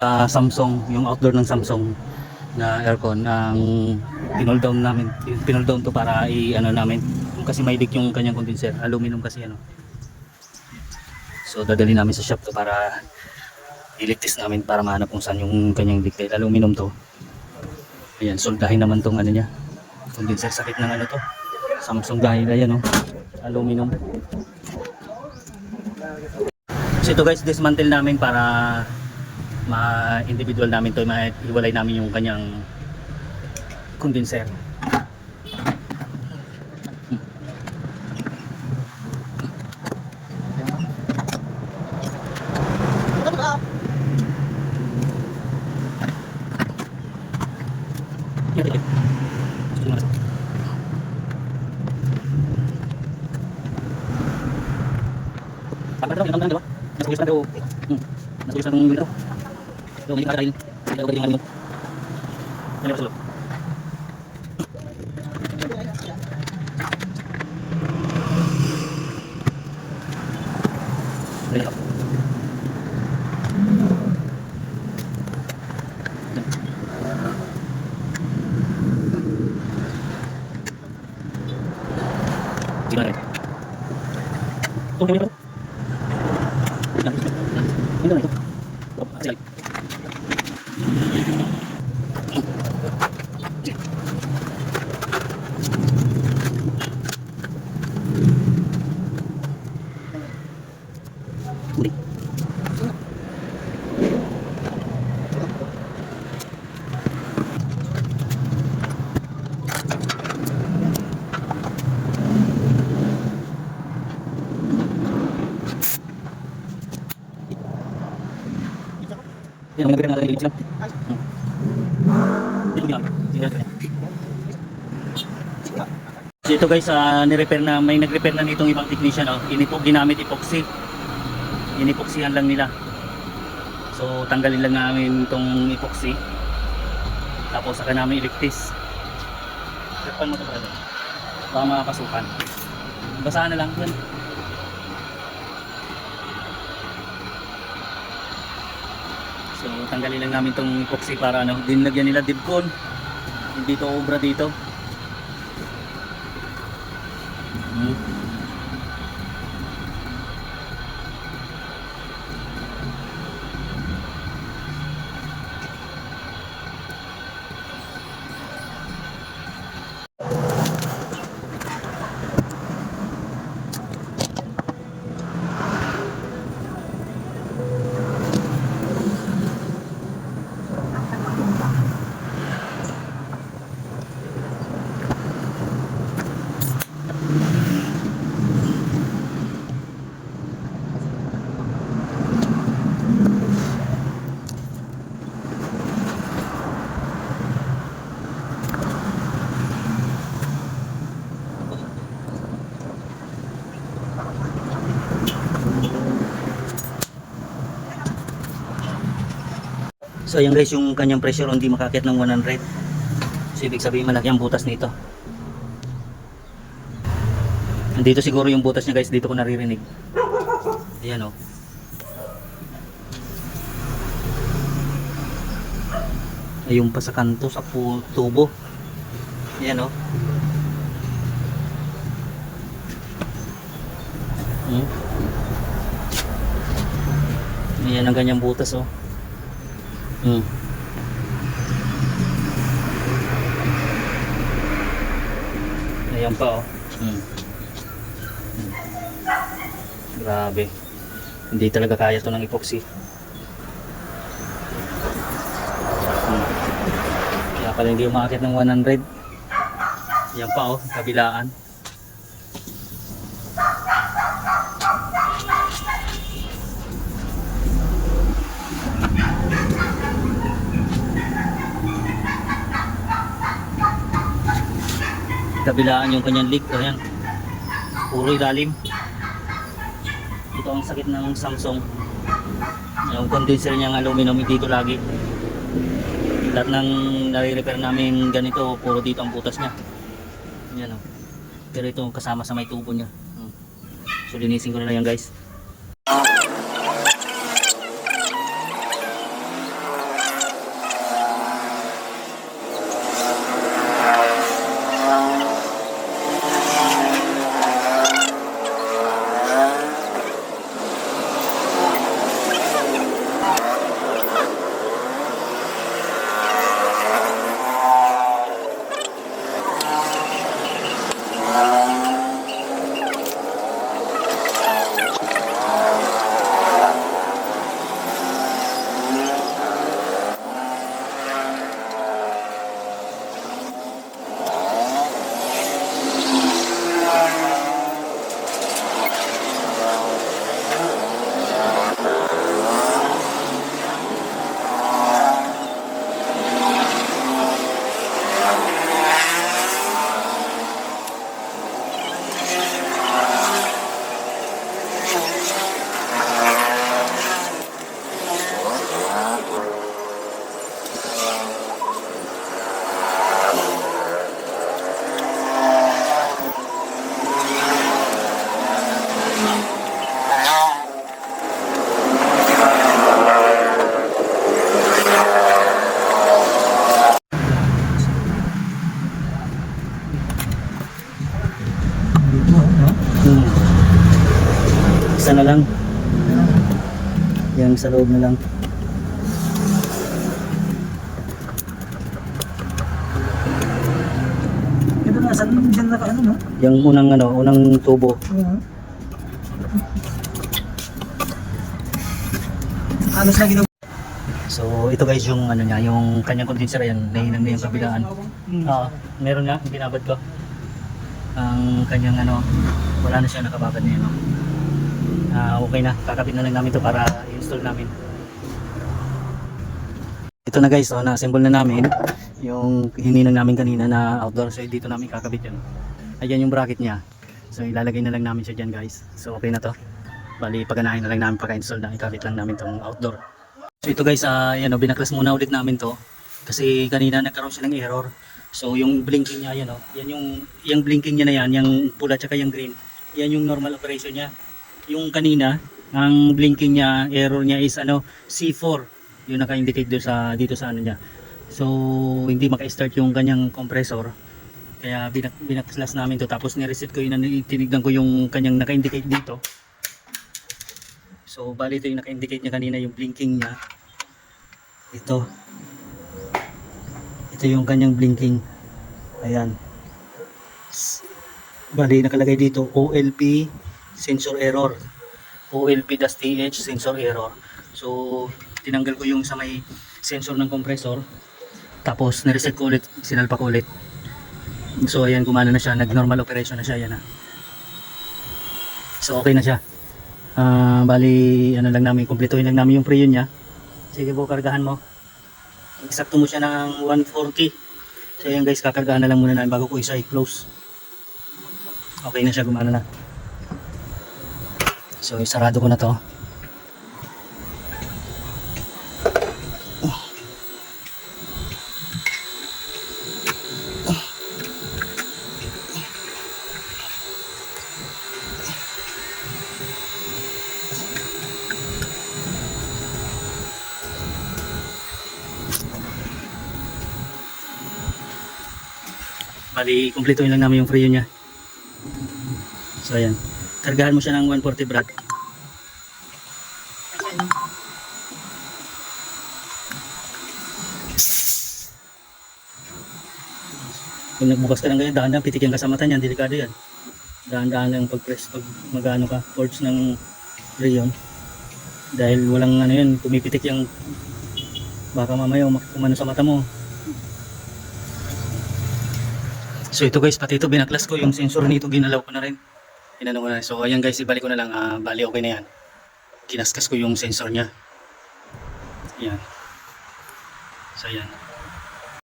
ah, Samsung, yung outdoor ng Samsung na aircon ang pinol down namin pinol down to para i ano namin kasi may leak yung kanyang condenser aluminum kasi ano. So dadali namin sa shop to para iligtis namin para mahanap kung saan yung kanyang leak dahil aluminum to. Ayan soldahin naman tong ano niya condenser. Sakit ng ano to Samsung dahil ayan oh aluminum. So ito guys dismantle namin para ma-individual namin to, ma-iwalay namin yung kanyang condenser. Apa daw, ilang daw? Nasa ulis na daw. Hmm. Nasa ulis na daw yung daw. So, may kakain. May kakain yung alimon. Ano ba sulok? Dali ako. Sige na rin. Ito, ito, ito. Ito, ito, ito. Oh, Thank you. Nagre natin. Dito. So ito guys, ah, ni-repair na, may nag-repair na nitong ibang technician. Oh. Inipo, ginamit epoxy. Inipoxyhan lang nila. So tanggalin lang namin itong epoxy. Tapos saka namin iligtis. Takpan mo ito brother. Baka makapasukan. Basahan na lang yan. So tanggalin lang namin itong epoxy para ano, dinlagyan nila dibcon. Hindi to obra dito. So ayan guys, yung kanyang pressure hindi makakit ng 100. So ibig sabihin malaki ang butas nito. Nandito siguro yung butas niya guys, dito ko naririnig. Ayan oh. Ayun pa sa kanto, sa tubo. Ayan oh. Hmm. Ayan ang ganyang butas oh. Hmm. Ayan pa oh. Hmm. Hmm. Grabe. Hindi talaga kaya to ng epoxy. Hmm. Kaya pala hindi umakit ng 100. Yan pa oh, kabilaan. Kabilaan yung kanyang leak. Ayan. Puro ilalim. Ito ang sakit ng Samsung. Yung condenser niyang aluminum dito lagi. Lahat ng nare-repair namin ganito, puro dito ang butas niya. Yan oh. Pero ito kasama sa may tubo niya. Hmm. So linisin ko na lang yan guys. Hanggang sa loob na lang. Ito na, saan dyan naka ano, no? Yung unang ano, unang tubo. Oo. Halos lagi daw. So ito guys yung ano niya, yung kanyang condenser yan, nahinang na yung kabilaan. Oo, meron nga, binabad ko. Ang kanyang ano, wala na siya nakababad na yun. No? Ah, okay na, kakabit na lang namin to para i-install namin. Ito na guys, so na-assemble na namin yung hininang namin kanina na outdoor. So dito namin kakabit yun. Ayan yung bracket niya. So ilalagay na lang namin siya dyan guys. So okay na to. Bali, paganahin na lang namin pagka-install na ikabit lang namin tong outdoor. So ito guys, ah yan oh, binaklas muna ulit namin to. Kasi kanina nagkaroon siya ng error. So yung blinking niya, yan oh. Yan yung, yung blinking niya na yan, yung pula tsaka yung green. Yan yung normal operation niya. Yung kanina, ang blinking niya, error niya is ano, C4. Yung naka-indicate doon sa, dito sa ano niya. So hindi maka-start yung kanyang compressor. Kaya binak binaklas namin to tapos ni-reset ko yun, tinignan ko yung kanyang naka-indicate dito. So, bali ito yung naka-indicate niya kanina, yung blinking niya. Ito. Ito yung kanyang blinking. Ayan. Bali, nakalagay dito, OLP sensor error. OLP-TH sensor error. So, tinanggal ko yung sa may sensor ng compressor. Tapos, nireset ko ulit, sinalpa ko ulit. So, ayan, gumana na siya. Nag-normal operation na siya. Ayan na. So, okay na siya. Ah, bali, ano lang namin, kumpletuhin lang namin yung preyon niya. Sige po, kargahan mo. Eksakto mo siya ng 140. So yan guys, kakargahan na lang muna namin bago ko isa i-close. Okay na siya, gumana na. So, isarado ko na to. Bali, kumpletuhin lang namin yung preyon niya. So ayan. Kargahan mo siya ng 140 brad. Kung nagbukas ka ng ganyan, dahan-dahan, pitikyan ka sa mata niyan, delikado yan. Dahan-dahan lang pag-press, pag magano ka, forge ng rayon. Dahil walang ano yun, pumipitik yung baka mamaya umano sa mata mo. So ito guys, pati ito binaklas ko yung sensor nito, ginalaw ko na rin. Inano ko na. So ayan guys, ibalik ko na lang, ah, bali okay na yan. Kinaskas ko yung sensor niya. Ayan. So ayan.